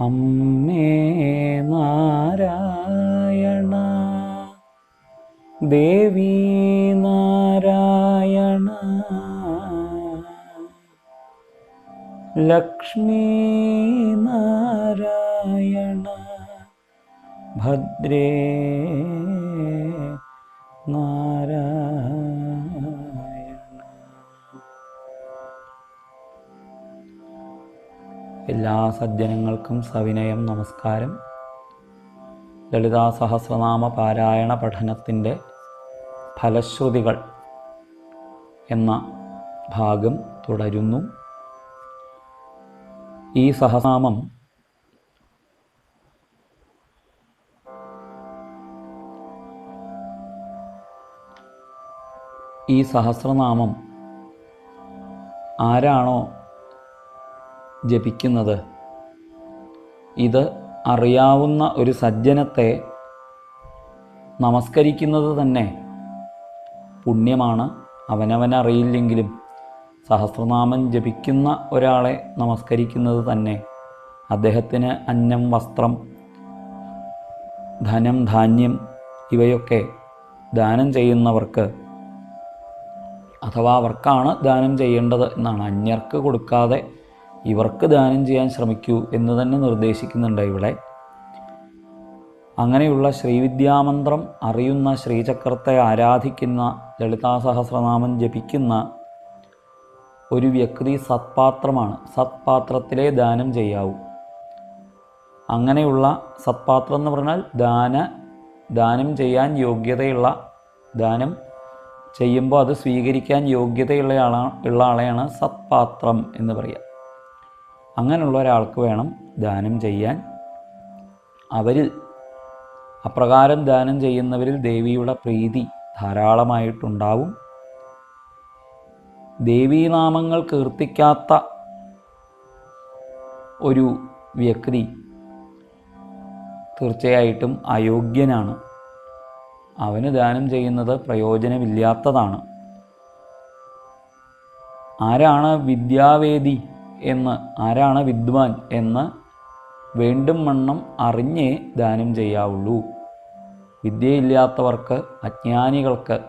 അമ്മേ നാരായണ ദേവി നാരായണ ലക്ഷ്മി നാരായണ ഭദ്രേ നാരായണ എല്ലാ സജ്ജനങ്ങൾക്കും സവിനയം നമസ്കാരം. ലളിതാ സഹസ്രനാമ പാരായണ പഠനത്തിന്റെ ഫലശ്രുതികൾ എന്ന ഭാഗം തുടരുന്നു. ഈ സഹസ്രനാമം ഈ സഹസ്രനാമം ആരാണോ ജപിക്കുന്നത്. ഇത് അറിയാവുന്ന ഒരു സജ്ജനത്തെ നമസ്കരിക്കുന്നത് തന്നെ പുണ്യമാണ്. അവനവനറിയില്ലെങ്കിലും സഹസ്രനാമം ജപിക്കുന്ന ഒരാളെ നമസ്കരിക്കുന്നത് തന്നെ അദ്ദേഹത്തിന് അന്നം വസ്ത്രം ധനം ധാന്യം ഇവയൊക്കെ ദാനം ചെയ്യുന്നവർക്ക് അഥവാ അവർക്കാണ് ദാനം ചെയ്യേണ്ടത് എന്നാണ്. അന്യർക്ക് കൊടുക്കാതെ ഇവർക്ക് ദാനം ചെയ്യാൻ ശ്രമിക്കൂ എന്ന് തന്നെ നിർദ്ദേശിക്കുന്നുണ്ട് ഇവിടെ. അങ്ങനെയുള്ള ശ്രീവിദ്യാമന്ത്രം അറിയുന്ന ശ്രീചക്രത്തെ ആരാധിക്കുന്ന ലളിതാ സഹസ്രനാമം ജപിക്കുന്ന ഒരു വ്യക്തി സത്പാത്രമാണ്. സത്പാത്രത്തിലെ ദാനം ചെയ്യാവൂ. അങ്ങനെയുള്ള സത്പാത്രം എന്ന് പറഞ്ഞാൽ ദാന ദാനം ചെയ്യാൻ യോഗ്യതയുള്ള ദാനം ചെയ്യുമ്പോൾ അത് സ്വീകരിക്കാൻ യോഗ്യതയുള്ള ആളാ ഉള്ള ആളെയാണ് സത്പാത്രം എന്ന് പറയുക. അങ്ങനെയുള്ള ഒരാൾക്ക് വേണം ദാനം ചെയ്യാൻ. അവരിൽ അപ്രകാരം ദാനം ചെയ്യുന്നവരിൽ ദേവിയുടെ പ്രീതി ധാരാളമായിട്ടുണ്ടാവും. ദേവീനാമങ്ങൾ കീർത്തിക്കാത്ത ഒരു വ്യക്തി തീർച്ചയായിട്ടും അയോഗ്യനാണ്. അവന് ദാനം ചെയ്യുന്നത് പ്രയോജനമില്ലാത്തതാണ്. ആരാണ് വിദ്യാവേദി? എന്ന് ആരാണ് വിദ്വാൻ എന്ന് വേണ്ടും വണ്ണം അറിഞ്ഞേ ദാനം ചെയ്യാവുള്ളൂ. വിദ്യയില്ലാത്തവർക്ക് അജ്ഞാനികൾക്ക്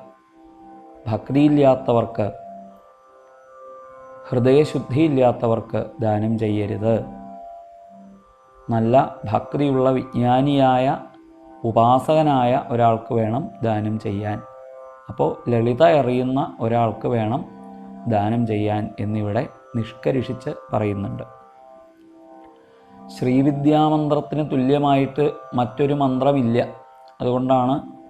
ഭക്തിയില്ലാത്തവർക്ക് ഹൃദയശുദ്ധിയില്ലാത്തവർക്ക് ദാനം ചെയ്യരുത്. നല്ല ഭക്തിയുള്ള വിജ്ഞാനിയായ ഉപാസകനായ ഒരാൾക്ക് വേണം ദാനം ചെയ്യാൻ. അപ്പോൾ ലളിത അറിയുന്ന ഒരാൾക്ക് വേണം ദാനം ചെയ്യാൻ എന്നിവിടെ നിഷ്കരിഷിച്ച് പറയുന്നുണ്ട്. ശ്രീവിദ്യാമന്ത്രത്തിന് തുല്യമായിട്ട് മറ്റൊരു മന്ത്രമില്ല. അതുകൊണ്ടാണ്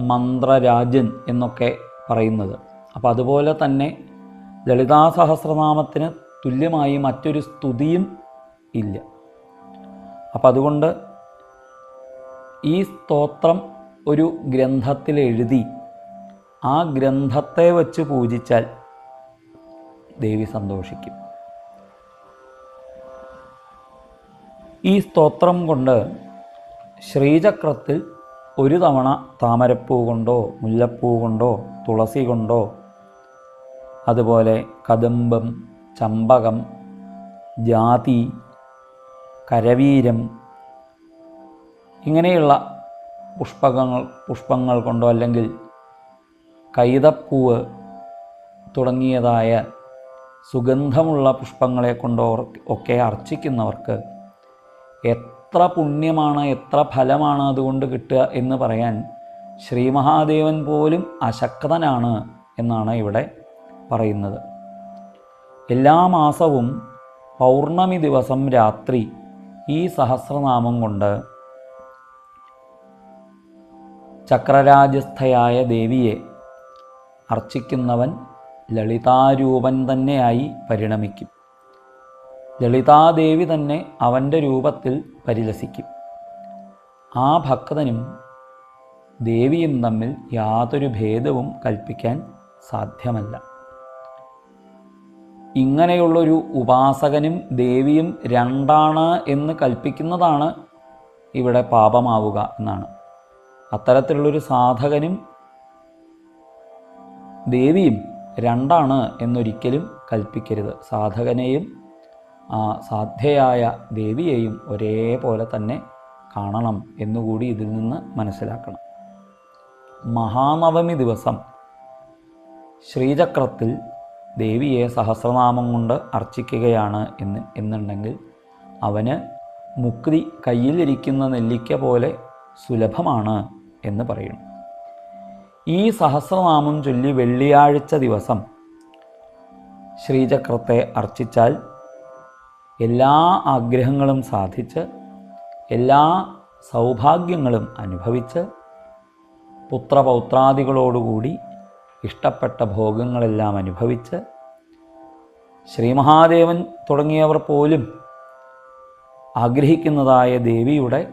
മന്ത്രരാജൻ എന്നൊക്കെ പറയുന്നത്. അപ്പോൾ അതുപോലെ തന്നെ ലളിതാ സഹസ്രനാമത്തിന് തുല്യമായി മറ്റൊരു സ്തുതിയും ഇല്ല. അപ്പം അതുകൊണ്ട് ഈ സ്തോത്രം ഒരു ഗ്രന്ഥത്തിൽ എഴുതി ആ ഗ്രന്ഥത്തെ വച്ച് പൂജിച്ചാൽ ദേവി സന്തോഷിക്കും. ഈ സ്തോത്രം കൊണ്ട് ശ്രീചക്രത്തിൽ ഒരു തവണ താമരപ്പൂ കൊണ്ടോ മുല്ലപ്പൂ കൊണ്ടോ തുളസി കൊണ്ടോ അതുപോലെ കദംബം ചമ്പകം ജാതി കരവീരം ഇങ്ങനെയുള്ള പുഷ്പങ്ങൾ പുഷ്പങ്ങൾ കൊണ്ടോ അല്ലെങ്കിൽ കൈതപ്പൂവ് തുടങ്ങിയതായ സുഗന്ധമുള്ള പുഷ്പങ്ങളെ കൊണ്ടോ ഒക്കെ അർച്ചിക്കുന്നവർക്ക് എത്ര പുണ്യമാണ് എത്ര ഫലമാണ് അതുകൊണ്ട് കിട്ടുക എന്ന് പറയാൻ ശ്രീ മഹാദേവൻ പോലും അശക്തനാണ് എന്നാണ് ഇവിടെ പറയുന്നത്. എല്ലാ മാസവും പൗർണമി ദിവസം രാത്രി ഈ സഹസ്രനാമം കൊണ്ട് ചക്രരാജസ്ഥയായ ദേവിയെ അർച്ചിക്കുന്നവൻ ലളിതാരൂപൻ തന്നെയായി പരിണമിക്കും. ലളിതാദേവി തന്നെ അവന്റെ രൂപത്തിൽ പരിലസിക്കും. ആ ഭക്തനും ദേവിയും തമ്മിൽ യാതൊരു ഭേദവും കൽപ്പിക്കാൻ സാധ്യമല്ല. ഇങ്ങനെയുള്ളൊരു ഉപാസകനും ദേവിയും രണ്ടാണ് എന്ന് കൽപ്പിക്കുന്നതാണ് ഇവിടെ പാപമാവുക എന്നാണ്. അത്തരത്തിലുള്ളൊരു സാധകനും ദേവിയും രണ്ടാണ് എന്നൊരിക്കലും കൽപ്പിക്കരുത്. സാധകനെയും സാധ്യയായ ദേവിയെയും ഒരേപോലെ തന്നെ കാണണം എന്നുകൂടി ഇതിൽ നിന്ന് മനസ്സിലാക്കണം. മഹാനവമി ദിവസം ശ്രീചക്രത്തിൽ ദേവിയെ സഹസ്രനാമം കൊണ്ട് അർച്ചിക്കുകയാണ് എന്ന് എന്നുണ്ടെങ്കിൽ അവന് മുക്തി കയ്യിലിരിക്കുന്ന നെല്ലിക്ക പോലെ സുലഭമാണ് എന്ന് പറയുന്നു ഈ സഹസ്രനാമം ചൊല്ലി വെള്ളിയാഴ്ച ദിവസം ശ്രീചക്രത്തെ അർച്ചിച്ചാൽ എല്ലാ ആഗ്രഹങ്ങളും സാധിച്ച് എല്ലാ സൗഭാഗ്യങ്ങളും അനുഭവിച്ച് പുത്രപൗത്രാദികളോടുകൂടി ഇഷ്ടപ്പെട്ട ഭോഗങ്ങളെല്ലാം അനുഭവിച്ച് ശ്രീമഹാദേവൻ തുടങ്ങിയവർ പോലും ആഗ്രഹിക്കുന്നതായ ദേവിയുടെ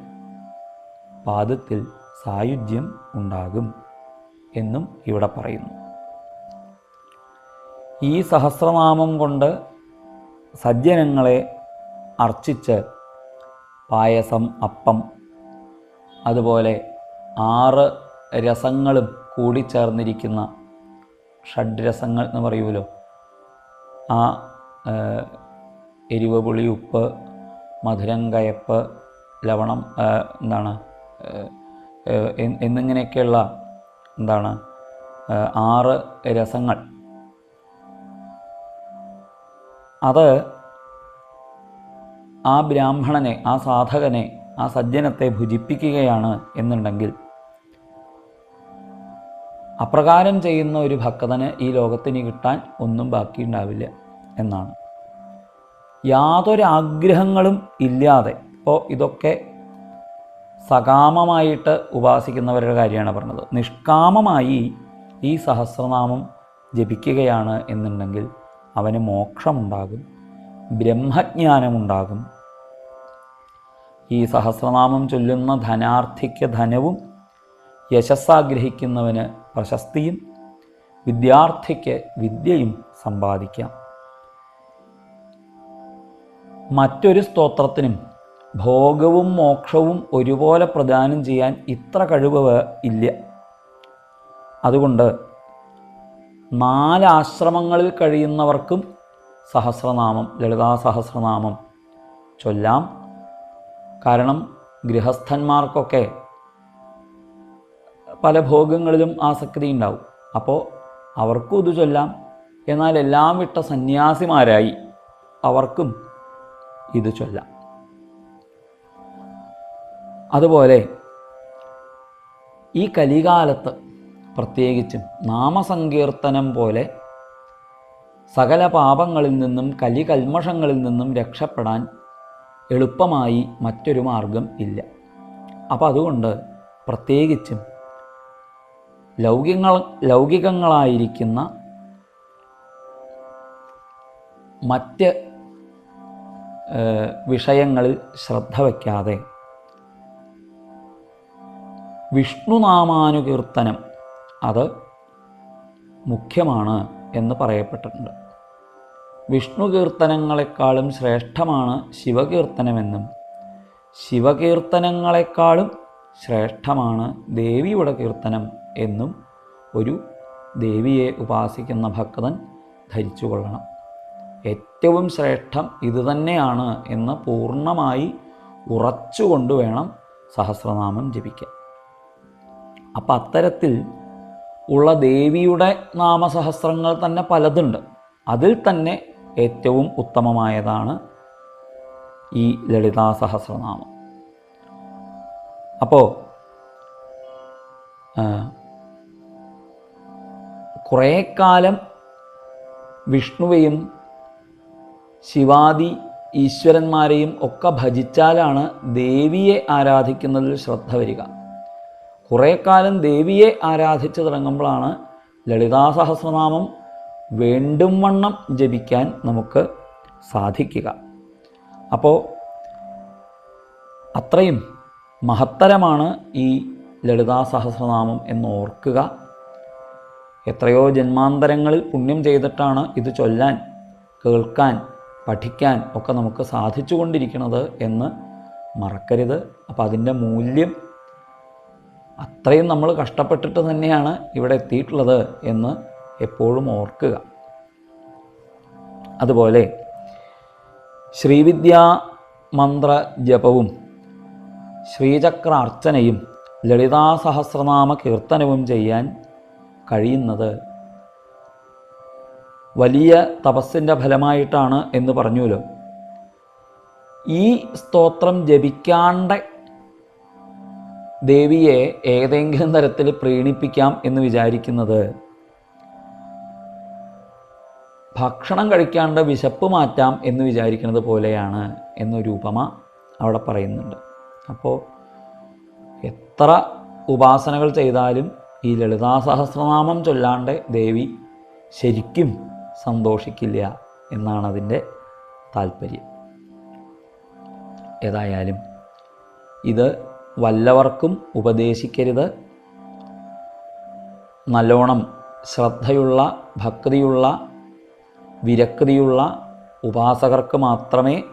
പാദത്തിൽ സായുജ്യം ഉണ്ടാകും. എന്നും ഇവിടെ പറയുന്നു. ഈ സഹസ്രനാമം കൊണ്ട് സജ്ജനങ്ങളെ അർച്ചിച്ച് പായസം അപ്പം അതുപോലെ ആറ് രസങ്ങളും കൂടിച്ചേർന്നിരിക്കുന്ന ഷഡ്രസങ്ങൾ എന്ന് പറയുമല്ലോ. ആ എരിവ് പുളി ഉപ്പ് മധുരം കയപ്പ് ലവണം എന്താണ് എന്നിങ്ങനെയൊക്കെയുള്ള എന്താണ്? ആറ് രസങ്ങൾ. അത് ആ ബ്രാഹ്മണനെ ആ സാധകനെ ആ സജ്ജനത്തെ ഭുജിപ്പിക്കുകയാണ് എന്നുണ്ടെങ്കിൽ അപ്രകാരം ചെയ്യുന്ന ഒരു ഭക്തന് ഈ ലോകത്തിന് കിട്ടാൻ ഒന്നും ബാക്കിയുണ്ടാവില്ല എന്നാണ്. യാതൊരാഗ്രഹങ്ങളും ഇല്ലാതെ ഇപ്പോൾ ഇതൊക്കെ സകാമമായിട്ട് ഉപാസിക്കുന്നവരുടെ കാര്യമാണ് പറഞ്ഞത്. നിഷ്കാമമായി ഈ സഹസ്രനാമം ജപിക്കുകയാണ് എന്നുണ്ടെങ്കിൽ അവന് മോക്ഷമുണ്ടാകും ബ്രഹ്മജ്ഞാനമുണ്ടാകും. ഈ സഹസ്രനാമം ചൊല്ലുന്ന ധനാർത്ഥിക്ക് ധനവും യശസ്സാഗ്രഹിക്കുന്നവന് പ്രശസ്തിയും വിദ്യാർത്ഥിക്ക് വിദ്യയും സമ്പാദിക്കാം. മറ്റൊരു സ്തോത്രത്തിനും ഭോഗവും മോക്ഷവും ഒരുപോലെ പ്രദാനം ചെയ്യാൻ ഇത്ര കഴിവ് ഇല്ല. അതുകൊണ്ട് നാലാശ്രമങ്ങളിൽ കഴിയുന്നവർക്കും സഹസ്രനാമം ലളിതാ സഹസ്രനാമം ചൊല്ലാം. കാരണം ഗൃഹസ്ഥന്മാർക്കൊക്കെ പല ഭോഗങ്ങളിലും ആസക്തി ഉണ്ടാവും. അപ്പോൾ അവർക്കും ഇത് ചൊല്ലാം. എന്നാൽ എല്ലാം വിട്ട സന്യാസിമാരായി അവർക്കും ഇത് ചൊല്ലാം. അതുപോലെ ഈ കലികാലത്ത് പ്രത്യേകിച്ചും നാമസങ്കീർത്തനം പോലെ സകല പാപങ്ങളിൽ നിന്നും കലികൽമഷങ്ങളിൽ നിന്നും രക്ഷപ്പെടാൻ എളുപ്പമായി മറ്റൊരു മാർഗം ഇല്ല. അപ്പോൾ അതുകൊണ്ട് പ്രത്യേകിച്ചും ലൗകികങ്ങൾ ലൗകികങ്ങളായിരിക്കുന്ന മറ്റ് വിഷയങ്ങളിൽ ശ്രദ്ധ വയ്ക്കാതെ വിഷ്ണുനാമാനുകീർത്തനം. അത് മുഖ്യമാണ് എന്ന് പറയപ്പെട്ടിട്ടുണ്ട്. വിഷ്ണു കീർത്തനങ്ങളെക്കാളും ശ്രേഷ്ഠമാണ് ശിവകീർത്തനമെന്നും ശിവകീർത്തനങ്ങളെക്കാളും ശ്രേഷ്ഠമാണ് ദേവിയുടെ കീർത്തനം എന്നും ഒരു ദേവിയെ ഉപാസിക്കുന്ന ഭക്തൻ ധരിച്ചു കൊള്ളണം ഏറ്റവും ശ്രേഷ്ഠം ഇതുതന്നെയാണ് എന്ന് പൂർണമായി ഉറച്ചുകൊണ്ട് വേണം സഹസ്രനാമം ജപിക്കാൻ. അപ്പം അത്തരത്തിൽ ഉള്ള ദേവിയുടെ നാമസഹസ്രങ്ങൾ തന്നെ പലതുണ്ട്. അതിൽ തന്നെ ഏറ്റവും ഉത്തമമായതാണ് ഈ ലളിതാ സഹസ്രനാമം അപ്പോൾ കുറേ കാലം വിഷ്ണുവെയും ശിവാദി ഈശ്വരന്മാരെയും ഒക്കെ ഭജിച്ചാലാണ് ദേവിയെ ആരാധിക്കുന്നതിൽ ശ്രദ്ധ വരിക. കുറേ കാലം ദേവിയെ ആരാധിച്ചു തുടങ്ങുമ്പോഴാണ് ലളിതാ സഹസ്രനാമം വേണ്ടും വണ്ണം ജപിക്കാൻ നമുക്ക് സാധിക്കുക. അപ്പോൾ അത്രയും മഹത്തരമാണ് ഈ ലളിതാ സഹസ്രനാമം എന്ന് ഓർക്കുക. എത്രയോ ജന്മാന്തരങ്ങളിൽ പുണ്യം ചെയ്തിട്ടാണ് ഇത് ചൊല്ലാൻ കേൾക്കാൻ പഠിക്കാൻ ഒക്കെ നമുക്ക് സാധിച്ചു കൊണ്ടിരിക്കുന്നത് എന്ന് മറക്കരുത്. അപ്പോൾ അതിന്റെ മൂല്യം അത്രയും നമ്മൾ കഷ്ടപ്പെട്ടിട്ട് തന്നെയാണ് ഇവിടെ എത്തിയിട്ടുള്ളത് എന്ന് എപ്പോഴും ഓർക്കുക. അതുപോലെ ശ്രീവിദ്യാ മന്ത്ര ജപവും ശ്രീചക്ര അർച്ചനയും ലളിതാ സഹസ്രനാമ കീർത്തനവും ചെയ്യാൻ കഴിയുന്നത് വലിയ തപസ്സിന്റെ ഫലമായിട്ടാണ് എന്ന് പറഞ്ഞുവല്ലോ. ഈ സ്തോത്രം ജപിക്കാണ്ട് ദേവിയെ ഏതെങ്കിലും തരത്തിൽ പ്രീണിപ്പിക്കാം എന്ന് വിചാരിക്കുന്നത്. ഭക്ഷണം കഴിക്കാണ്ട് വിശപ്പ് മാറ്റാം എന്ന് വിചാരിക്കുന്നത് പോലെയാണ് എന്നൊരു ഉപമ അവിടെ പറയുന്നുണ്ട്. അപ്പോൾ എത്ര ഉപാസനകൾ ചെയ്താലും ഈ ലളിതാ സഹസ്രനാമം ചൊല്ലാണ്ട് ദേവി ശരിക്കും സന്തോഷിക്കില്ല എന്നാണ് അതിന്റെ താല്പര്യം. ഏതായാലും ഇത് വല്ലവർക്കും ഉപദേശിക്കരുത്. നല്ലോണം ശ്രദ്ധയുള്ള ഭക്തിയുള്ള വിരക്തിയുള്ള ഉപാസകർക്ക് മാത്രമേ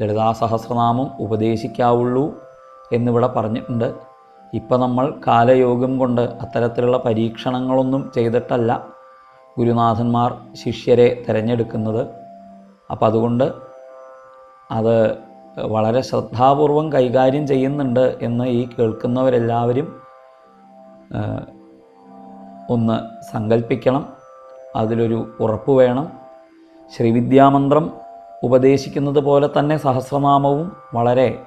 ലളിതാസഹസ്രനാമം ഉപദേശിക്കാവുള്ളൂ എന്നിവിടെ പറഞ്ഞിട്ടുണ്ട്. ഇപ്പം നമ്മൾ കാലയോഗം കൊണ്ട് അത്തരത്തിലുള്ള പരീക്ഷണങ്ങളൊന്നും ചെയ്തിട്ടല്ല ഗുരുനാഥന്മാർ ശിഷ്യരെ തിരഞ്ഞെടുക്കുന്നത്. അപ്പം അതുകൊണ്ട് അത് വളരെ ശ്രദ്ധാപൂർവം കൈകാര്യം ചെയ്യുന്നുണ്ട് എന്ന് ഈ കേൾക്കുന്നവരെല്ലാവരും ഒന്ന് സങ്കല്പിക്കണം അതിലൊരു ഉറപ്പ് വേണം. ശ്രീവിദ്യാമന്ത്രം ഉപദേശിക്കുന്നത് പോലെ തന്നെ സഹസ്രനാമവും വളരെ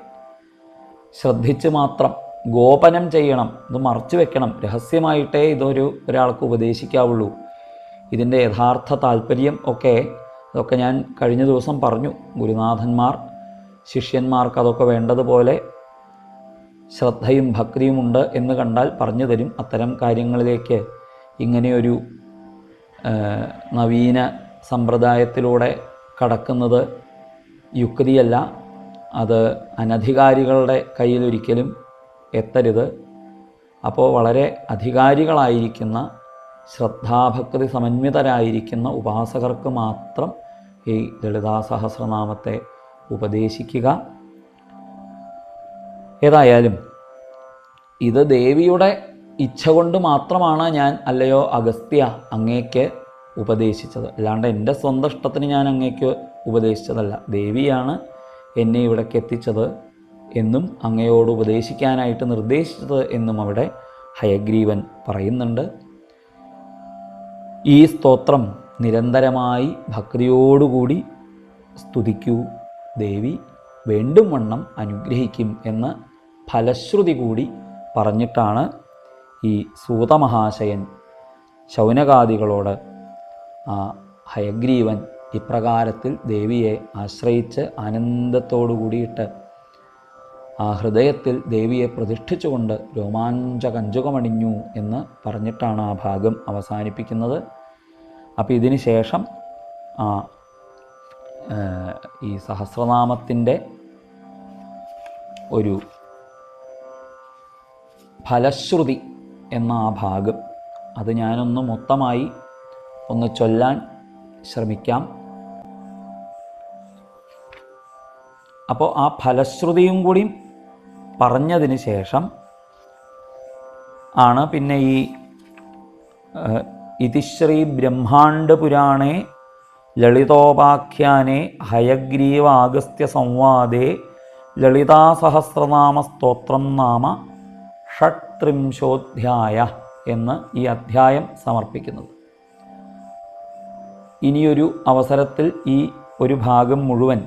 ശ്രദ്ധിച്ച് മാത്രം ഗോപനം ചെയ്യണം. ഇത് മറച്ചു വെക്കണം. രഹസ്യമായിട്ടേ ഇതൊരു ഒരാൾക്ക് ഉപദേശിക്കാവുള്ളൂ. ഇതിന്റെ യഥാർത്ഥ താല്പര്യം ഒക്കെ അതൊക്കെ ഞാൻ കഴിഞ്ഞ ദിവസം പറഞ്ഞു. ഗുരുനാഥന്മാർ ശിഷ്യന്മാർക്ക് അതൊക്കെ വേണ്ടതുപോലെ ശ്രദ്ധയും ഭക്തിയും ഉണ്ട് എന്ന് കണ്ടാൽ പറഞ്ഞു തരും. അത്തരം കാര്യങ്ങളിലേക്ക് ഇങ്ങനെയൊരു നവീന സമ്പ്രദായത്തിലൂടെ കടക്കുന്നത് യുക്തിയല്ല. അത് അനധികാരികളുടെ കയ്യിലൊരിക്കലും എത്തരുത്. അപ്പോൾ വളരെ അധികാരികളായിരിക്കുന്ന ശ്രദ്ധാഭക്തി സമന്വിതരായിരിക്കുന്ന ഉപാസകർക്ക് മാത്രം ഈ ലളിതാ സഹസ്രനാമത്തെ ഉപദേശിക്കുക. ഏതായാലും ഇത് ദേവിയുടെ ഇച്ഛ കൊണ്ട് മാത്രമാണ് ഞാൻ അല്ലയോ അഗസ്ത്യ അങ്ങേക്ക് ഉപദേശിച്ചത്. അല്ലാണ്ട് എന്റെ സ്വന്തം ഇഷ്ടത്തിന് ഞാൻ അങ്ങേക്ക് ഉപദേശിച്ചതല്ല. ദേവിയാണ് എന്നെ ഇവിടേക്ക് എത്തിച്ചത് എന്നും അങ്ങയോട് ഉപദേശിക്കാനായിട്ട് നിർദ്ദേശിച്ചത് എന്നും അവിടെ ഹയഗ്രീവൻ പറയുന്നുണ്ട്. ഈ സ്തോത്രം നിരന്തരമായി ഭക്തിയോടുകൂടി സ്തുതിക്കൂ. ദേവി വേണ്ടും വണ്ണം അനുഗ്രഹിക്കും എന്ന് ഫലശ്രുതി കൂടി പറഞ്ഞിട്ടാണ് ഈ സൂതമഹാശയൻ ശൗനകാദികളോട് ആ ഹയഗ്രീവൻ ഇപ്രകാരത്തിൽ ദേവിയെ ആശ്രയിച്ച് ആനന്ദത്തോടു കൂടിയിട്ട് ആ ഹൃദയത്തിൽ ദേവിയെ പ്രതിഷ്ഠിച്ചുകൊണ്ട് രോമാഞ്ച കഞ്ചുകമണിഞ്ഞു എന്ന് പറഞ്ഞിട്ടാണ് ആ ഭാഗം അവസാനിപ്പിക്കുന്നത്. അപ്പോൾ ഇതിന് ശേഷം ആ ഈ സഹസ്രനാമത്തിന്റെ ഒരു ഫലശ്രുതി എന്ന ആ ഭാഗം അത് ഞാനൊന്ന് മൊത്തമായി ഒന്ന് ചൊല്ലാൻ ശ്രമിക്കാം. അപ്പോൾ ആ ഫലശ്രുതിയും കൂടി പറഞ്ഞതിന് ശേഷം ആണ് പിന്നെ ഈ ഇതിശ്രീ ബ്രഹ്മാണ്ഡ പുരാണേ ലളിതോപാഖ്യാനെ ഹയഗ്രീവാഗസ്ത്യ സംവാദേ ലളിതാസഹസ്രനാമ സ്തോത്രം നാമ ഷട്ത്രിംശോധ്യായ എന്ന് ഈ അധ്യായം സമർപ്പിക്കുന്നത്. ഇനിയൊരു അവസരത്തിൽ ഈ ഒരു ഭാഗം മുഴുവൻ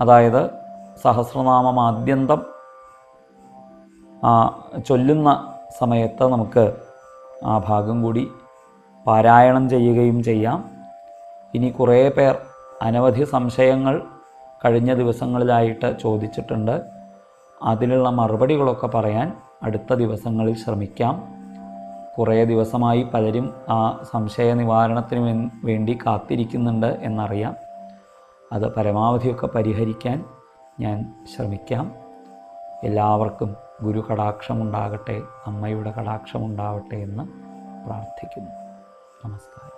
അതായത് സഹസ്രനാമം ആദ്യന്തം ചൊല്ലുന്ന സമയത്ത് നമുക്ക് ആ ഭാഗം കൂടി പാരായണം ചെയ്യുകയും ചെയ്യാം. ഇനി കുറേ പേർ അനവധി സംശയങ്ങൾ കഴിഞ്ഞ ദിവസങ്ങളിലായിട്ട് ചോദിച്ചിട്ടുണ്ട്. അതിലുള്ള മറുപടികളൊക്കെ പറയാൻ അടുത്ത ദിവസങ്ങളിൽ ശ്രമിക്കാം. കുറേ ദിവസമായി പലരും ആ സംശയ നിവാരണത്തിന് വേണ്ടി കാത്തിരിക്കുന്നുണ്ട് എന്നറിയാം. അത് പരമാവധിയൊക്കെ പരിഹരിക്കാൻ ഞാൻ ശ്രമിക്കാം. എല്ലാവർക്കും ഗുരു കടാക്ഷമുണ്ടാകട്ടെ അമ്മയുടെ കടാക്ഷമുണ്ടാവട്ടെ എന്ന് പ്രാർത്ഥിക്കുന്നു. നമസ്കാരം.